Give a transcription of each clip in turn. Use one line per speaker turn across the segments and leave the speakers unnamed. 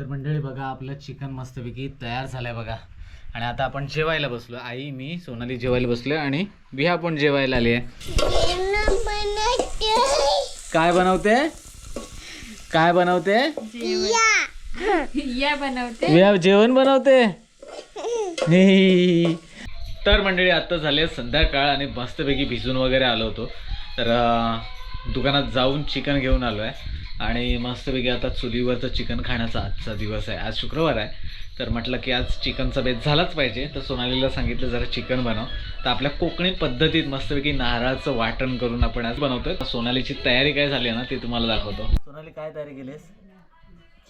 तर मंडळी बघा आपलं चिकन मस्तपैकी तयार झालंय बघा. आणि आता आपण जेवायला बसलो. आई मी सोनाली जेवायला बसलोय आणि बिहा पण जेवायला आली आहे काय बनवते? काय बनवते?
या बनवते.
बिहा जेवण बनवते. तर मंडळी आता झाले संध्याकाळ आणि मस्तपैकी भिजून वगैरे आलो होतो. तर दुकानात जाऊन चिकन घेऊन आलो आहे आणि मस्तपैकी आता चुलीवरचं चिकन खाण्याचा आजचा दिवस आहे. आज शुक्रवार आहे. तर म्हटलं की आज चिकनचा बेत झालाच पाहिजे. तर सोनालीला सांगितलं जरा चिकन बनव. तर आपल्या कोकणी पद्धतीत मस्तपैकी नारळाचं वाटण करून आपण आज बनवतोय. सोनालीची तयारी काय झाली ना ते तुम्हाला दाखवतो. सोनाली काय तयारी केलीस?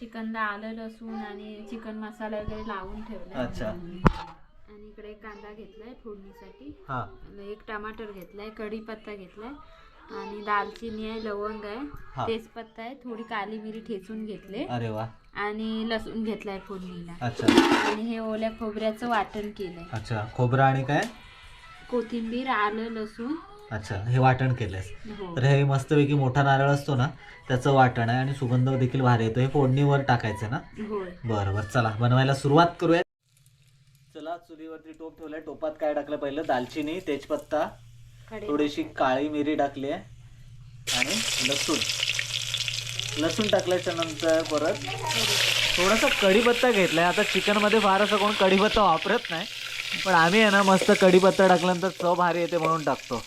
चिकनला आलं लसूण आणि चिकन मसाला वगैरे लावून ठेवला
अच्छा.
आणि इकडे कांदा घेतलाय फोडणीसाठी.
हां.
एक टमाटर घेतलाय कढीपत्ता घेतलाय. आणि दालचिनी आहे लवंग
हा.
आहे तेजपत्ता आहे थोडी काली मिरी ठेचून घेतले.
अरे वा.
आणि लसूण घेतलाय फोडणीला.
अच्छा.
आणि हे ओल्या खोबऱ्याचं वाटण केलंय.
अच्छा. खोबरं आणि काय?
कोथिंबीर आलं लसूण.
अच्छा. हे वाटण केलंस
हो.
तर हे मस्तपैकी मोठा नारळ असतो ना त्याचं वाटण आहे आणि सुगंध देखील भारी येतो. हे फोडणीवर टाकायचं ना?
होय.
बरं बरं चला बनवायला सुरुवात करूया चला चुलीवरती टोप ठेवलाय. टोपात काय टाकलं पहिलं? दालचिनी तेजपत्ता थोडीशी काळी मिरी टाकली आहे. आणि लसूण. लसूण टाकल्याच्या नंतर परत थोडासा कढीपत्ता घेतलाय. आता चिकनमध्ये फार असं कोण कढीपत्ता वापरत नाही. पण आम्ही आहे ना मस्त कढीपत्ता टाकल्यानंतर चव भारी येते म्हणून टाकतो.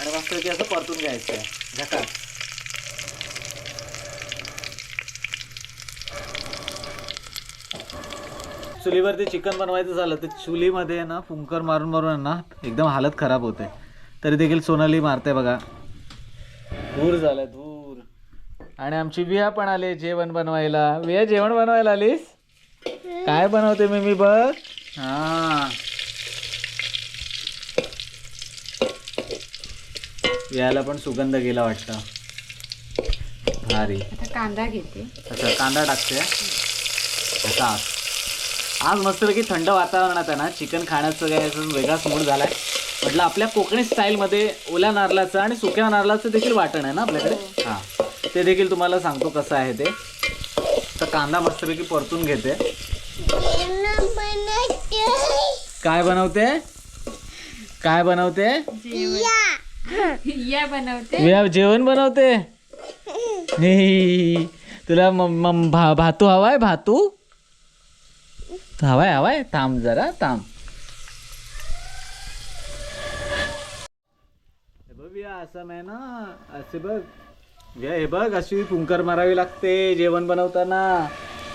आणि मस्त की असं परतून घ्यायचं आहे. झकाट चुलीवरती चिकन बनवायचं झालं तर चुलीमध्ये ना फुंकर मारून मारून ना एकदम हालत खराब होते. तरी देखील सोनाली मारते बघा. दूर झालं दूर आणि आमची विया पण आली जेवण बनवायला. विया जेवण बनवायला आलीस? काय बनवते मी मी बघ. हा. वियाला पण सुगंध गेला वाटतं. भारी.
आता कांदा घेते.
अच्छा कांदा टाकते. आता आज मस्तपैकी थंड वातावरणात आहे ना चिकन खाण्याचं काय असं वेगळाच मूड झालाय. म्हटलं आपल्या कोकणी स्टाईलमध्ये ओल्या नारळाचं आणि सुक्या नारळाचं देखील वाटण आहे ना आपल्याकडे? हां. ते देखील तुम्हाला सांगतो कसं आहे ते. तर कांदा मस्तपैकी परतून घेते. काय बनवते? काय बनवते?
या बनवते.
जेवण बनवते? हे, तुला म- म- भा भातू हवाय भातू? हवाय हवाय थांब जरा थांब. असं नाही ना असे बघ. विया, हे बघ अशी फुंकर मारावी लागते जेवण बनवताना.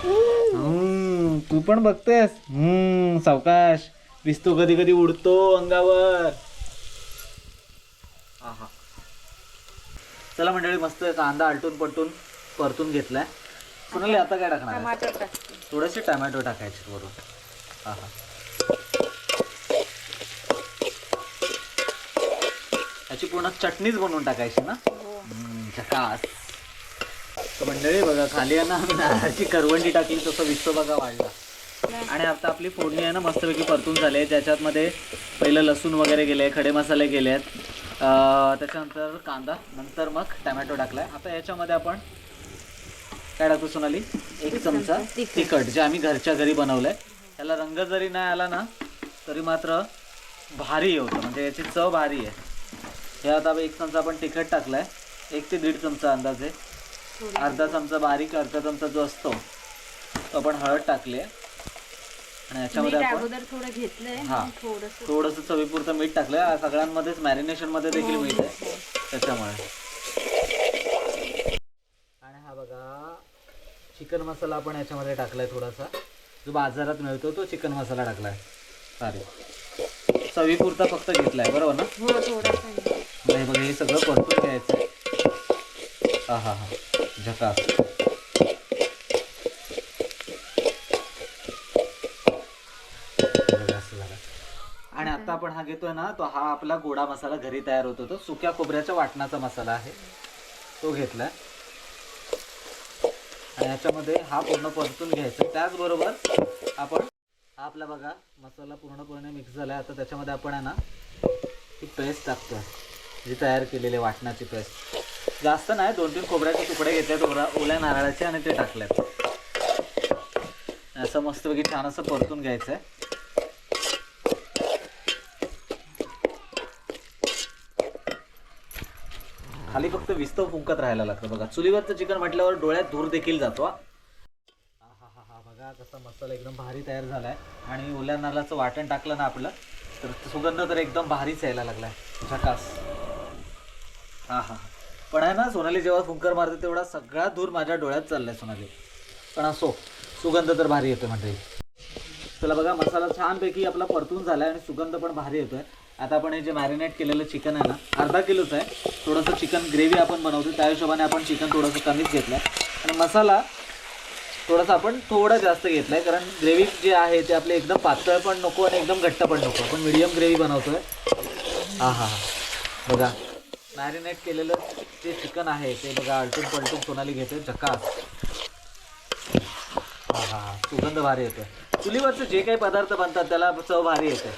हम्म, तू पण बघतेस? हम्म सावकाश. दिसतो कधी कधी उडतो अंगावर. आहा. चला मंडळी मस्त कांदा आलटून पलटून परतून घेतलाय. कुणाला आता काय टाकणार आहे?
टमाटर टाकते.
थोडेसे टमॅटो टाकायचे वरून. हा हा. याची पूर्ण चटणीच बनवून टाकायची ना? हम्म, झकास तर मंडळी बघा खाली आहे ना आम्ही नारळाची करवंडी टाकली तसं विसतो बघा वाढला. आणि आता आपली फोडणी आहे ना मस्तपैकी परतून झाली आहे. त्याच्यात मध्ये पहिलं लसूण वगैरे गेले खडे मसाले गेले आहेत अं, त्याच्यानंतर कांदा नंतर मग टमॅटो टाकलाय. आता याच्यामध्ये आपण काय टाकतो सोनाली. एक चमचा तिखट. जे आम्ही घरच्या घरी बनवलंय. त्याला रंग जरी नाही आला ना तरी मात्र भारी होतं. म्हणजे याची चव भारी आहे. हे आता एक चमचा आपण तिखट टाकलाय. एक ते दीड चमचा अंदाजे अर्धा चमचा बारीक अर्धा चमचा जो असतो तो आपण हळद टाकली आहे आणि याच्यामध्ये आपण हा.
थोडस
थोडंसं चवीपुरतं मीठ टाकलं आहे सगळ्यांमध्येच मॅरिनेशनमध्ये देखील मीठ आहे त्याच्यामुळे आणि हा बघा चिकन मसाला आपण याच्यामध्ये टाकलाय थोडासा. जो बाजारात मिळतो तो चिकन मसाला टाकलाय. सारे. चवीपुरता फक्त घेतलाय बरोबर ना?
हो थोडासा
आता हे बघा हे सगळं परतून घ्यायचं हा हा हा. झकास. आणि आता आपण हा घेतोय ना तो हा आपला गोडा मसाला घरी तयार होतो तो सुक्या खोबऱ्याच्या वाटणाचा मसाला आहे. तो घेतलाय. आणि ह्याच्यामध्ये हा पूर्ण परतून घ्यायचा. त्याचबरोबर आपण हा आपला बघा मसाला पूर्णपणे मिक्स झालाय. आता त्याच्यामध्ये आपण आहे ना ही पेस्ट टाकतो जी तयार केलेली आहे वाटणाची पेस्ट जास्त नाही दोन तीन खोबऱ्याचे तुकडे घेतलेत ओरा ओल्या नारळाचे आणि ते टाकलेत. असं मस्तपैकी छान असं परतून घ्यायचं आहे खाली फक्त विस्तव फुंकत राहायला लागतं. बघा चुलीवरचं चिकन म्हटल्यावर डोळ्यात धूर देखील जातो हा. बघा कसा मसाला एकदम भारी तयार झालाय. आणि ओल्या नालाचं वाटण टाकलं ना आपलं तर सुगंध तर एकदम भारीच यायला लागलाय. झकास. हा हा पण आहे ना सोनाली जेव्हा फुंकर मारते तेवढा सगळा धूर माझ्या डोळ्यात चाललाय सोनाली. पण असो सुगंध तर भारी येतोय म्हणजे चला बघा मसाला छानपैकी आपला परतून झाला आहे आणि सुगंध पण भारी येतोय. आता आपण हे जे मॅरिनेट केलेलं चिकन आहे ना अर्धा किलोचं आहे. थोडंसं चिकन ग्रेव्ही आपण बनवतो त्या हिशोबाने आपण चिकन थोडंसं कमीच घेतलं आहे आणि मसाला थोडासा आपण थोडा जास्त घेतला आहे कारण ग्रेव्ही जे आहे ते आपले एकदम पातळ पण नको आणि एकदम घट्ट पण नको. आपण मिडियम ग्रेव्ही बनवतोय. हां हां बघा. मॅरिनेट केलेलं जे चिकन आहे ते बघा आलटून पलटून सोनाली घेते झकास हां हां सुगंध भारी येतोय. चुलीवरचं जे काही पदार्थ बनतात त्याला चव भारी येते.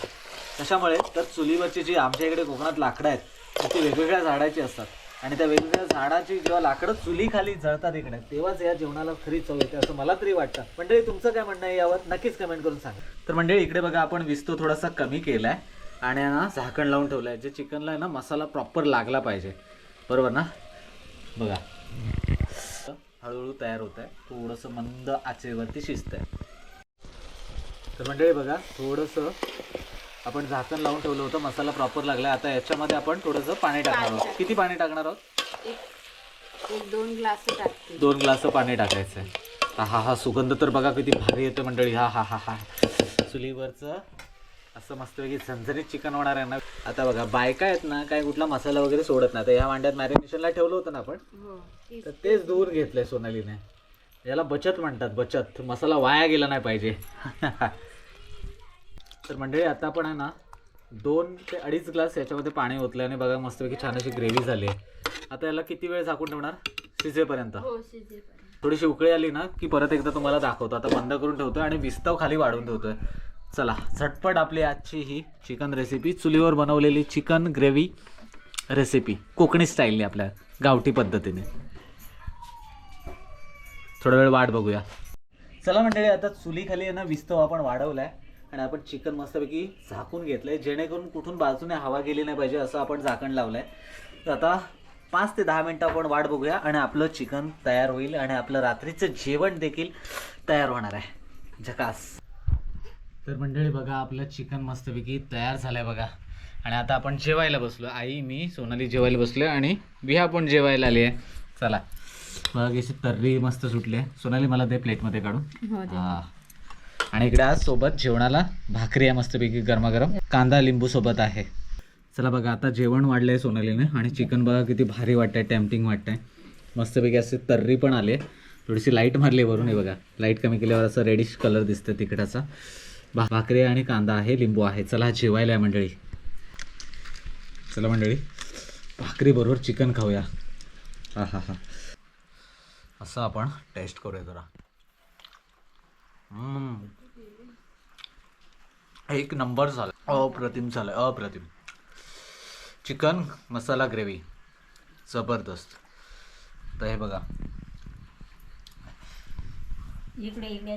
कशामुळे? तर चुलीवरची जी आमच्या इकडे कोकणात लाकडं आहेत ती वेगवेगळ्या झाडाची असतात. आणि त्या वेगवेगळ्या झाडाची जेव्हा लाकडं चुलीखाली जळतात इकडे तेव्हाच या जेवणाला खरी चव येते असं मला तरी वाटतं. मंडळी तुमचं काय म्हणणं आहे यावर? नक्कीच कमेंट करून सांगा. तर मंडळी इकडे बघा आपण विस्तो थोडासा कमी केलाय आणि ना झाकण लावून ठेवलं आहे जे चिकनला आहे ना मसाला प्रॉपर लागला पाहिजे. बरोबर ना? बघा. हळूहळू तयार होत आहे थोडंसं मंद आचेवरती शिजत आहे तर मंडळी बघा थोडंसं आपण झाकण लावून ठेवलं होतं मसाला प्रॉपर लागला. आता याच्यामध्ये आपण थोडंसं पाणी टाकणार आहोत. किती पाणी टाकणार आहोत?
एक एक दोन ग्लास टाकते.
दोन ग्लास पाणी टाकायचं आहे. हा हा सुगंध तर बघा किती भारी येतो मंडळी. हा हा हा हा. चुलीवरचं असं मस्तपैकी झणझणीत चिकन होणार आहे ना. आता बघा बायका आहेत ना काय कुठला मसाला वगैरे सोडत नाही तर ह्या वांड्यात मॅरिनेशनला ठेवलं होतं ना आपण?
हो
तर तेच दूर घेतलंय सोनालीने. याला बचत म्हणतात बचत. मसाला वाया गेला नाही पाहिजे. तर मंडळी आता आपण आहे ना दोन ते अडीच ग्लास याच्यामध्ये पाणी ओतलं आणि बघा मस्तपैकी छान अशी ग्रेव्ही झाली आहे. आता याला किती वेळ झाकून ठेवणार? शिजेपर्यंत.
हो शिजेपर्यंत.
थोडीशी उकळी आली ना की परत एकदा तुम्हाला दाखवतो. आता बंद करून ठेवतोय आणि विस्तव खाली वाढवून ठेवतोय. चला झटपट आपली आजची ही चिकन रेसिपी चुलीवर बनवलेली चिकन ग्रेव्ही रेसिपी कोकणी स्टाईलने आपल्या गावठी पद्धतीने. थोडा वेळ वाट बघूया. चला मंडळी आता चुलीखाली आहे ना विस्तव आपण वाढवलाय. आणि आपण चिकन मस्तपैकी झाकून घेतलंय. जेणेकरून कुठून बाजूने हवा गेली नाही पाहिजे असं आपण झाकण लावलंय. तर आता पाच ते दहा मिनटं आपण वाट बघूया आणि आपलं चिकन तयार होईल आणि आपलं रात्रीचं जेवण देखील तयार होणार आहे. झकास. तर मंडळी बघा आपलं चिकन मस्तपैकी तयार झालंय बघा. आणि आता आपण जेवायला बसलो. आई मी सोनाली जेवायला बसलोय आणि विहा पण जेवायला आली आहे चला. बघा कशी तर्री मस्त सुटली सोनाली मला दे प्लेटमध्ये काढून.
हो.
हा. आणि इकडे आज सोबत जेवणाला भाकरी आहे मस्तपैकी गरमागरम. कांदा लिंबू सोबत आहे. चला बघा आता जेवण वाढलं आहे सोनालीनं आणि चिकन बघा किती भारी वाटतंय टेम्पटिंग वाटतंय. मस्तपैकी असे तर्री पण आले थोडीशी लाइट मारली वरून हे बघा. लाइट कमी केल्यावर असं रेडिश कलर दिसतं तिकडाचा. भा भाकरी आणि कांदा आहे लिंबू आहे. चला जेवायला आहे मंडळी. चला मंडळी भाकरी बरोबर चिकन खाऊया. हा हा हा. असं आपण टेस्ट करूया जरा. हम्म. एक नंबर झाला. अप्रतिम झालं अप्रतिम. Chicken masala gravy. जबरदस्त. तर हे बघा.
इकडे इकडे.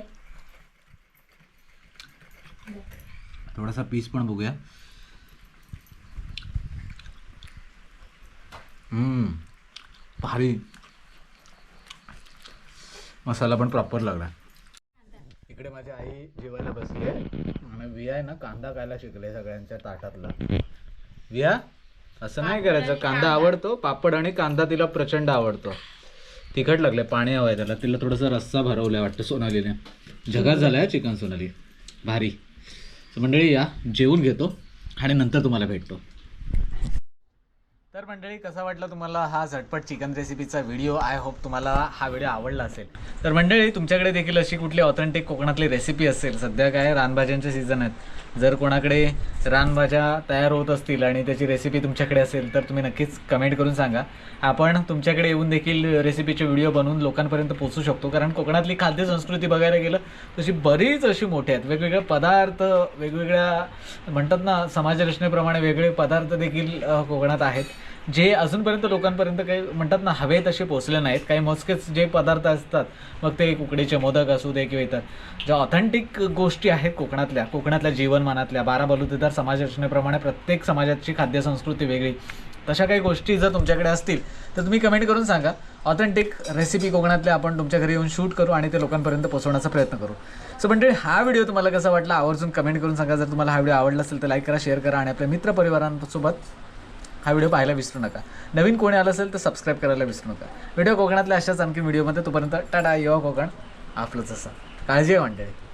थोडासा पीस पण बघूया. हम्म. भारी. मसाला पण प्रॉपर लागला. इकडे माझी आई जेवायला बसली आहे. आणि विया आहे ना कांदा खायला शिकले सगळ्यांच्या ताटातला. विया असं नाही करायचं. कांदा आवडतो पापड आणि कांदा तिला प्रचंड आवडतो. तिखट लागले पाणी हवं आहे त्याला. तिला थोडंसं रस्सा भरवलाय वाटतं सोनालीने. जगात झालाय चिकन सोनाली. भारी. मंडळी या जेवून घेतो आणि नंतर तुम्हाला भेटतो. तर मंडळी कसा वाटला तुम्हाला हा झटपट चिकन रेसिपीचा व्हिडिओ आय होप तुम्हाला हा व्हिडिओ आवडला असेल. तर मंडळी तुमच्याकडे देखील अशी कुठली ऑथेंटिक कोकणातली रेसिपी असेल सध्या काय रानभाज्यांचे सीझन आहेत. जर कोणाकडे रानभाज्या तयार होत असतील आणि त्याची रेसिपी तुमच्याकडे असेल तर तुम्ही नक्कीच कमेंट करून सांगा. आपण तुमच्याकडे येऊन देखील रेसिपीचे व्हिडिओ बनवून लोकांपर्यंत पोचू शकतो. कारण कोकणातली खाद्य संस्कृती बघायला गेलं तशी बरीच अशी मोठी आहेत. वेगवेगळे पदार्थ वेगवेगळ्या म्हणतात ना समाजरचनेप्रमाणे वेगळे पदार्थ देखील कोकणात आहेत. जे अजूनपर्यंत लोकांपर्यंत काही म्हणतात ना हवे तसे पोचले नाहीत. काही मोजकेच जे पदार्थ असतात मग ते कुकडीचे मोदक असू दे किंवा इतर. ज्या ऑथेंटिक गोष्टी आहेत कोकणातल्या कोकणातल्या जीवनमानातल्या बारा बलुतेदार समाज रचनेप्रमाणे प्रत्येक समाजाची खाद्य संस्कृती वेगळी. तशा काही गोष्टी जर तुमच्याकडे असतील तर तुम्ही कमेंट करून सांगा. ऑथेंटिक रेसिपी कोकणातल्या आपण तुमच्या घरी येऊन शूट करू आणि ते लोकांपर्यंत पोहोचवण्याचा प्रयत्न करू. सो मंडळी हा व्हिडिओ तुम्हाला कसा वाटला? आवर्जून कमेंट करून सांगा. जर तुम्हाला हा व्हिडिओ आवडला असेल तर लाईक करा शेअर करा आणि आपल्या मित्रपरिवारांसोबत हा व्हिडिओ पाहायला विसरू नका. नवीन कोणी आलं असेल तर सबस्क्राईब करायला विसरू नका. व्हिडिओ कोकणातल्या अशाच आणखी व्हिडिओमध्ये तोपर्यंत टाटा युवा कोकण आपलंच असं. काळजी आहे मंडळी.